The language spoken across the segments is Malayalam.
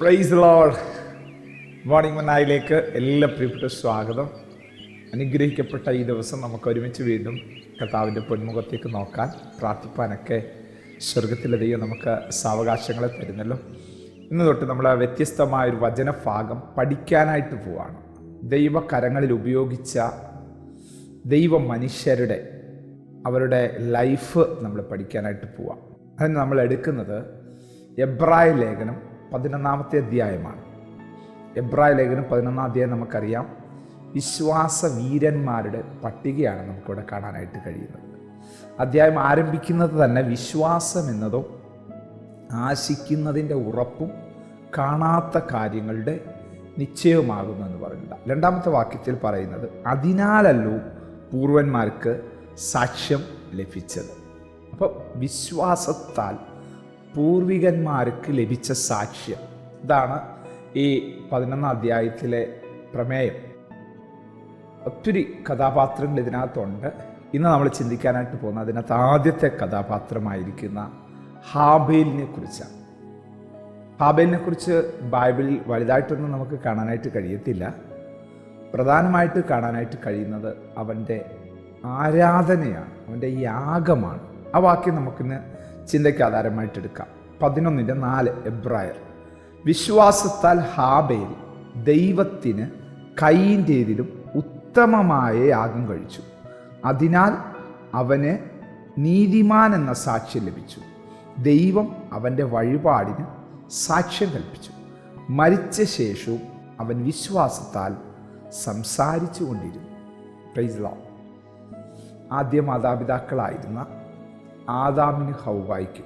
പ്രൈസ് ലോൾ മോർണിംഗ് മനായിലേക്ക് എല്ലാ പ്രിയപ്പെട്ട സ്വാഗതം. അനുഗ്രഹിക്കപ്പെട്ട ഈ ദിവസം നമുക്ക് ഒരുമിച്ച് വീണ്ടും കർത്താവിന്റെ പൊന്മുഖത്തേക്ക് നോക്കാൻ പ്രാർത്ഥിപ്പാനൊക്കെ സ്വർഗത്തിലെ ദൈവം നമുക്ക് സാവകാശങ്ങളെ തരുന്നല്ലോ. ഇന്ന് തൊട്ട് നമ്മൾ വ്യത്യസ്തമായൊരു വചനഭാഗം പഠിക്കാനായിട്ട് പോവാണ്. ദൈവകരങ്ങളിൽ ഉപയോഗിച്ച ദൈവ മനുഷ്യരുടെ അവരുടെ ലൈഫ് നമ്മൾ പഠിക്കാനായിട്ട് പോവാം. അതിന് നമ്മൾ എടുക്കുന്നത് എബ്രായ ലേഖനം പതിനൊന്നാമത്തെ അധ്യായമാണ്. എബ്രായ ലേഖനം പതിനൊന്നാം അധ്യായം നമുക്കറിയാം. വിശ്വാസ വീരന്മാരുടെ പട്ടികയാണ് നമുക്കിവിടെ കാണാനായിട്ട് കഴിയുന്നത്. അധ്യായം ആരംഭിക്കുന്നത് തന്നെ വിശ്വാസം എന്നതും ആശിക്കുന്നതിന്റെ ഉറപ്പും കാണാത്ത കാര്യങ്ങളുടെ നിശ്ചയവുമാകുന്നു എന്ന് പറയുന്നത് രണ്ടാമത്തെ വാക്യത്തിൽ പറയുന്നത് അതിനാലല്ലോ പൂർവന്മാർക്ക് സാക്ഷ്യം ലഭിച്ചത്. അപ്പോൾ വിശ്വാസത്താൽ പൂർവികന്മാർക്ക് ലഭിച്ച സാക്ഷ്യം. ഇതാണ് ഈ പതിനൊന്നാം അധ്യായത്തിലെ പ്രമേയം. ഒത്തിരി കഥാപാത്രങ്ങൾ ഇതിനകത്തുണ്ട്. ഇന്ന് നമ്മൾ ചിന്തിക്കാനായിട്ട് പോകുന്ന അതിനകത്ത് ആദ്യത്തെ കഥാപാത്രമായിരിക്കുന്ന ഹാബേലിനെ കുറിച്ചാണ്. ഹാബേലിനെ കുറിച്ച് ബൈബിളിൽ വലുതായിട്ടൊന്നും നമുക്ക് കാണാനായിട്ട് കഴിയത്തില്ല. പ്രധാനമായിട്ട് കാണാനായിട്ട് കഴിയുന്നത് അവന്റെ ആരാധനയാണ് അവന്റെ യാഗമാണ്. ആ വാക്യം നമുക്കിന്ന് ചിന്തയ്ക്ക് ആധാരമായിട്ട് എടുക്കാം പതിനൊന്നിന്റെ നാല് എബ്രായർ. വിശ്വാസത്താൽ ഹാബേൽ ദൈവത്തിന് കൈയിന്റേതിലും ഉത്തമമായ യാഗം കഴിച്ചു. അതിനാൽ അവന് നീതിമാൻ എന്ന സാക്ഷ്യം ലഭിച്ചു. ദൈവം അവന്റെ വഴിപാടിന് സാക്ഷ്യം കൽപ്പിച്ചു. മരിച്ച ശേഷവും അവൻ വിശ്വാസത്താൽ സംസാരിച്ചു കൊണ്ടിരുന്നു. ആദ്യ മാതാപിതാക്കളായിരുന്ന ആദാമിന് ഹൗവായിക്കും.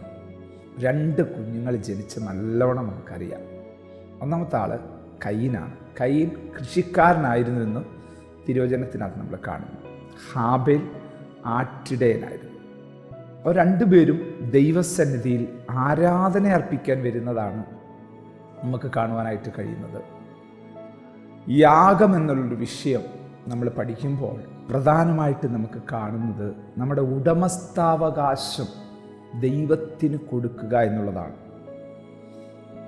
രണ്ട് കുഞ്ഞുങ്ങൾ ജനിച്ച് നല്ലവണ്ണം നമുക്കറിയാം. ഒന്നാമത്തെ ആൾ കയ്യനാണ് കയ്യൻ കൃഷിക്കാരനായിരുന്നുവെന്ന് തിരുവചനത്തിനകത്ത് നമ്മൾ കാണുന്നു. ഹാബേൽ ആറ്റിടയനായിരുന്നു. അവർ രണ്ടുപേരും ദൈവസന്നിധിയിൽ ആരാധന അർപ്പിക്കാൻ വരുന്നതാണ് നമുക്ക് കാണുവാനായിട്ട് കഴിയുന്നത്. യാഗം എന്നുള്ളൊരു വിഷയം നമ്മൾ പഠിക്കുമ്പോൾ പ്രധാനമായിട്ട് നമുക്ക് കാണുന്നത് നമ്മുടെ ഉടമസ്ഥാവകാശം ദൈവത്തിന് കൊടുക്കുക എന്നുള്ളതാണ്.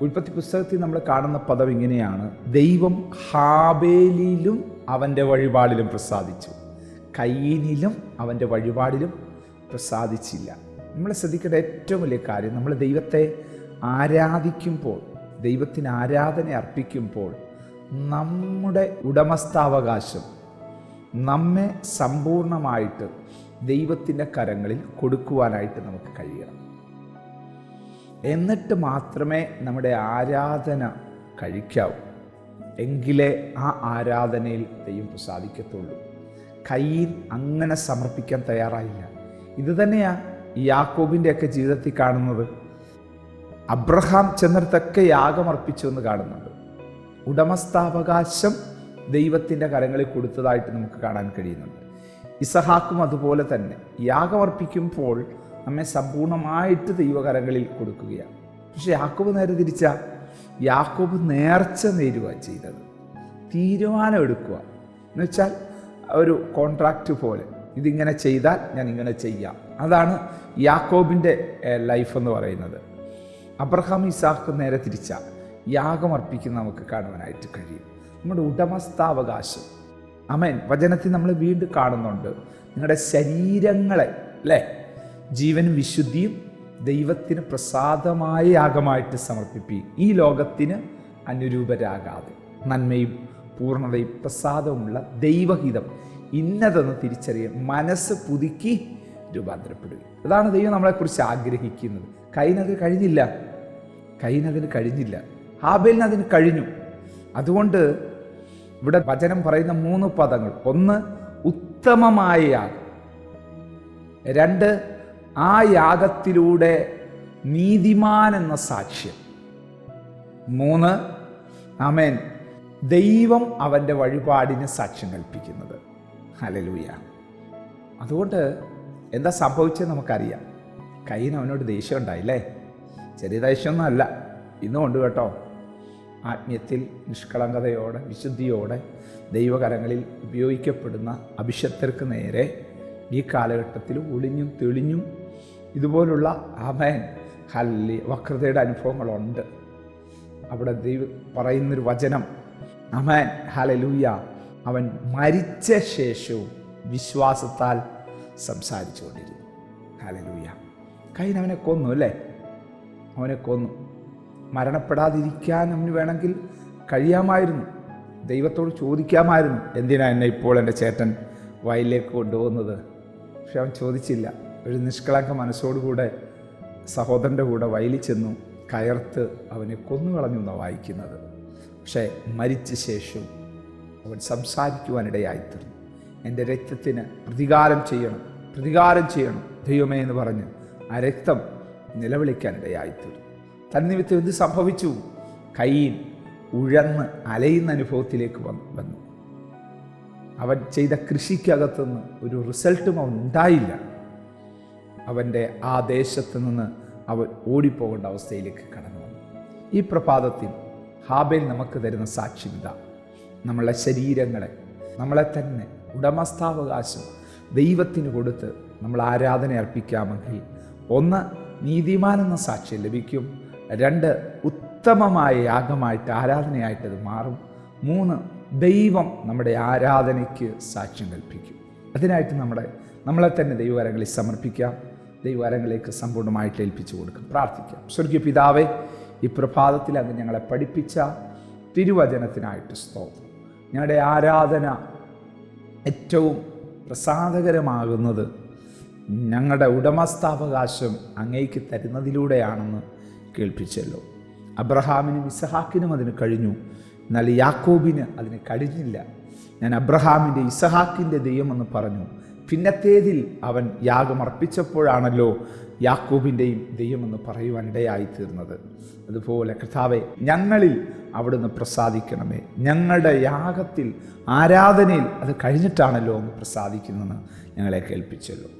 ഉൽപ്പത്തി പുസ്തകത്തിൽ നമ്മൾ കാണുന്ന പദം ഇങ്ങനെയാണ്. ദൈവം ഹാബേലിലും അവന്റെ വഴിപാടിലും പ്രസാദിച്ചു. കയ്യനിലും അവന്റെ വഴിപാടിലും പ്രസാദിച്ചില്ല. നമ്മൾ ശ്രദ്ധിക്കേണ്ട ഏറ്റവും വലിയ കാര്യം നമ്മൾ ദൈവത്തെ ആരാധിക്കുമ്പോൾ ദൈവത്തിന് ആരാധന അർപ്പിക്കുമ്പോൾ നമ്മുടെ ഉടമസ്ഥാവകാശം നമ്മെ സമ്പൂർണമായിട്ട് ദൈവത്തിന്റെ കരങ്ങളിൽ കൊടുക്കുവാനായിട്ട് നമുക്ക് കഴിയണം. എന്നിട്ട് മാത്രമേ നമ്മുടെ ആരാധന കഴിക്കാവൂ. എങ്കിലേ ആ ആരാധനയിൽ ദൈവം പ്രസാദിക്കത്തുള്ളൂ. കയ്യിൽ അങ്ങനെ സമർപ്പിക്കാൻ തയ്യാറായില്ല. ഇത് തന്നെയാണ് യാക്കോബിന്റെയൊക്കെ ജീവിതത്തിൽ കാണുന്നത്. അബ്രഹാം ചെന്നിടത്തൊക്കെ യാഗമർപ്പിച്ചു എന്ന് കാണുന്നുണ്ട്. ഉടമസ്ഥാവകാശം ദൈവത്തിന്റെ കരങ്ങളിൽ കൊടുത്തതായിട്ട് നമുക്ക് കാണാൻ കഴിയുന്നുണ്ട്. ഇസഹാക്കും അതുപോലെ തന്നെ യാഗമർപ്പിക്കുമ്പോൾ നമ്മെ സമ്പൂർണമായിട്ട് ദൈവകരങ്ങളിൽ കൊടുക്കുകയാണ്. പക്ഷെ യാക്കോബ് നേരെ തിരിച്ച? യാക്കോബ് നേർച്ച നേരുക ചെയ്തത്. തീരുമാനം എടുക്കുക എന്ന് വെച്ചാൽ ഒരു കോൺട്രാക്റ്റ് പോലെ ഇതിങ്ങനെ ചെയ്താൽ ഞാൻ ഇങ്ങനെ ചെയ്യാം. അതാണ് യാക്കോബിന്റെ ലൈഫ് എന്ന് പറയുന്നത്. അബ്രഹാം ഇസാഖ് നേരെ തിരിച്ച? യാഗമർപ്പിക്കുന്ന നമുക്ക് കാണുവാനായിട്ട് കഴിയും. നമ്മുടെ ഉടമസ്ഥാവകാശം. അമേൻ വചനത്തിൽ നമ്മൾ വീണ്ടും കാണുന്നുണ്ട്. നിങ്ങളുടെ ശരീരങ്ങളെ അല്ലേ? ജീവനും വിശുദ്ധിയും ദൈവത്തിന് പ്രസാദമായ യാഗമായിട്ട് സമർപ്പിപ്പി. ഈ ലോകത്തിന് അനുരൂപരാകാതെ. നന്മയും പൂർണതയും പ്രസാദവുമുള്ള ദൈവഹിതം ഇന്നതെന്ന് തിരിച്ചറിയാൻ മനസ്സ് പുതുക്കി രൂപാന്തരപ്പെടുക. അതാണ് ദൈവം നമ്മളെക്കുറിച്ച് ആഗ്രഹിക്കുന്നത്. കൈനതിന് കഴിഞ്ഞില്ല. കൈനതിന് കഴിഞ്ഞില്ല. ഹാബേലിന് അതിന് കഴിഞ്ഞു. അതുകൊണ്ട് ഇവിടെ വചനം പറയുന്ന മൂന്ന് പദങ്ങൾ. ഒന്ന് ഉത്തമമായ യാഗം. രണ്ട് ആ യാഗത്തിലൂടെ നീതിമാൻ എന്ന സാക്ഷ്യം. മൂന്ന് അമേൻ ദൈവം അവന്റെ വഴിപാടിന് സാക്ഷ്യം കൽപ്പിക്കുന്നത്. ഹലലൂയ അതുകൊണ്ട് എന്താ സംഭവിച്ചത് നമുക്കറിയാം. കയ്യിന് അവനോട് ദേഷ്യം ഉണ്ടായില്ലേ? ചെറിയ ദേഷ്യമൊന്നും അല്ല ഇന്നും ഉണ്ട് കേട്ടോ ആത്മീയത്തിൽ നിഷ്കളങ്കതയോടെ വിശുദ്ധിയോടെ ദൈവകരങ്ങളിൽ ഉപയോഗിക്കപ്പെടുന്ന അഭിഷക്തർക്ക് നേരെ ഈ കാലഘട്ടത്തിൽ ഒളിഞ്ഞും തെളിഞ്ഞും ഇതുപോലുള്ള അമയൻ ഹല്ലി വക്രതയുടെ അനുഭവങ്ങളുണ്ട്. അവിടെ ദൈവം പറയുന്നൊരു വചനം അമൻ ഹലലൂയ അവൻ മരിച്ച ശേഷവും വിശ്വാസത്താൽ സംസാരിച്ചുകൊണ്ടിരുന്നു. ഹലലൂയ കൈൻ അവനെ കൊന്നു അല്ലേ? അവനെ കൊന്നു. മരണപ്പെടാതിരിക്കാൻ അവന് വേണമെങ്കിൽ കഴിയാമായിരുന്നു. ദൈവത്തോട് ചോദിക്കാമായിരുന്നു. എന്തിനാ എന്നെ ഇപ്പോൾ എന്റെ ചേട്ടൻ വയലിലേക്ക് കൊണ്ടുപോകുന്നത്? പക്ഷെ അവൻ ചോദിച്ചില്ല. ഒരു നിഷ്കളങ്ക മനസ്സോടുകൂടെ സഹോദരന്റെ കൂടെ വയലിൽ ചെന്നു കയർത്ത് അവനെ കൊന്നുകളഞ്ഞു എന്നാണ് വായിക്കുന്നത്. പക്ഷേ മരിച്ച ശേഷം അവൻ സംസാരിക്കുവാനിടയായിത്തീർന്നു. എന്റെ രക്തത്തിന് പ്രതികാരം ചെയ്യണം പ്രതികാരം ചെയ്യണം ദൈവമേ എന്ന് പറഞ്ഞ് ആ രക്തം നിലവിളിക്കാനിടയായിത്തീർന്നു. തന്നിമിത്തം എന്ത് സംഭവിച്ചു? കയ്യിൽ ഉഴന്ന് അലയുന്ന അനുഭവത്തിലേക്ക് വന്നു വന്നു. അവൻ ചെയ്ത കൃഷിക്കകത്തുനിന്ന് ഒരു റിസൾട്ടും അവൻ ഉണ്ടായില്ല. അവന്റെ ആ ദേശത്ത് നിന്ന് അവൻ ഓടിപ്പോകേണ്ട അവസ്ഥയിലേക്ക് കടന്നു വന്നു. ഈ പ്രഭാതത്തിൽ ഹാബേൽ നമുക്ക് തരുന്ന സാക്ഷ്യത നമ്മളെ ശരീരങ്ങളെ നമ്മളെ തന്നെ ഉടമസ്ഥാവകാശം ദൈവത്തിന് കൊടുത്ത് നമ്മൾ ആരാധന അർപ്പിക്കാമെങ്കിൽ ഒന്ന് നീതിമാനെന്ന സാക്ഷ്യം ലഭിക്കും. രണ്ട് ഉത്തമമായ യാഗമായിട്ട് ആരാധനയായിട്ട് അത് മാറും. മൂന്ന് ദൈവം നമ്മുടെ ആരാധനയ്ക്ക് സാക്ഷ്യം കൽപ്പിക്കും. അതിനായിട്ട് നമ്മുടെ നമ്മളെ തന്നെ ദൈവകരങ്ങളിൽ സമർപ്പിക്കാം. ദൈവകരങ്ങളിലേക്ക് സമ്പൂർണമായിട്ട് ഏൽപ്പിച്ചു കൊടുക്കാം. പ്രാർത്ഥിക്കാം. സ്വർഗീയ പിതാവേ ഈ പ്രഭാതത്തിൽ അങ്ങ് ഞങ്ങളെ പഠിപ്പിച്ച തിരുവചനത്തിനായിട്ട് സ്തോത്രം. ഞങ്ങളുടെ ആരാധന ഏറ്റവും പ്രസാദകരമാകുന്നത് ഞങ്ങളുടെ ഉടമസ്ഥാവകാശം അങ്ങേക്ക് തരുന്നതിലൂടെയാണെന്ന് കേൾപ്പിച്ചല്ലോ. അബ്രഹാമിനും ഇസഹാക്കിനും അതിന് കഴിഞ്ഞു. എന്നാൽ യാക്കോബിന് അതിന് കഴിഞ്ഞില്ല. ഞാൻ അബ്രഹാമിന്റെ ഇസഹാക്കിന്റെ ദൈവമെന്ന് പറഞ്ഞു. പിന്നത്തേതിൽ അവൻ യാഗം അർപ്പിച്ചപ്പോഴാണല്ലോ യാക്കോബിന്റെയും ദൈവമെന്ന് പറയുവാൻ ഇടയായി തീർന്നത് അതുപോലെ കർത്താവെ ഞങ്ങളിൽ അവിടുന്ന് പ്രസാദിക്കണമേ. ഞങ്ങളുടെ യാഗത്തിൽ ആരാധനയിൽ അത് കഴിഞ്ഞിട്ടാണല്ലോ അങ്ങ് പ്രസാദിക്കുന്നതെന്ന് ഞങ്ങളെ കേൾപ്പിച്ചല്ലോ.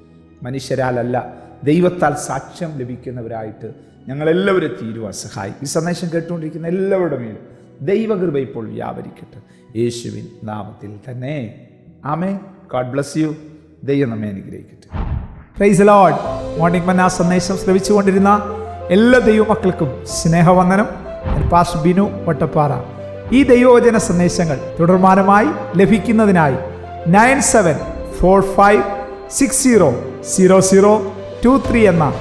മനുഷ്യരാലല്ല ദൈവത്താൽ സാക്ഷ്യം ലഭിക്കുന്നവരായിട്ട് ഞങ്ങളെല്ലാവരും തീരുവാൻ സഹായിക്കും ഈ സന്ദേശം കേട്ടുകൊണ്ടിരിക്കുന്ന എല്ലാവരുടെ മേലും ദൈവകൃപ ഇപ്പോൾ വ്യാപരിക്കട്ടെ. യേശുവിൻ നാമത്തിൽ തന്നെ. ആമേ ഗോഡ് ബ്ലസ് യു ദൈവം നമ്മെ അനുഗ്രഹിക്കട്ടെ. പ്രൈസ് ലോഡ് മോർണിംഗ് മന്ന സന്ദേശം ശ്രമിച്ചുകൊണ്ടിരുന്ന എല്ലാ ദൈവമക്കൾക്കും സ്നേഹവന്ദനം. പാസ് ബിനു വട്ടപ്പാറ. ഈ ദൈവവചന സന്ദേശങ്ങൾ തുടർമാനമായി ലഭിക്കുന്നതിനായി nine seven four five six zero zero zero two three എന്ന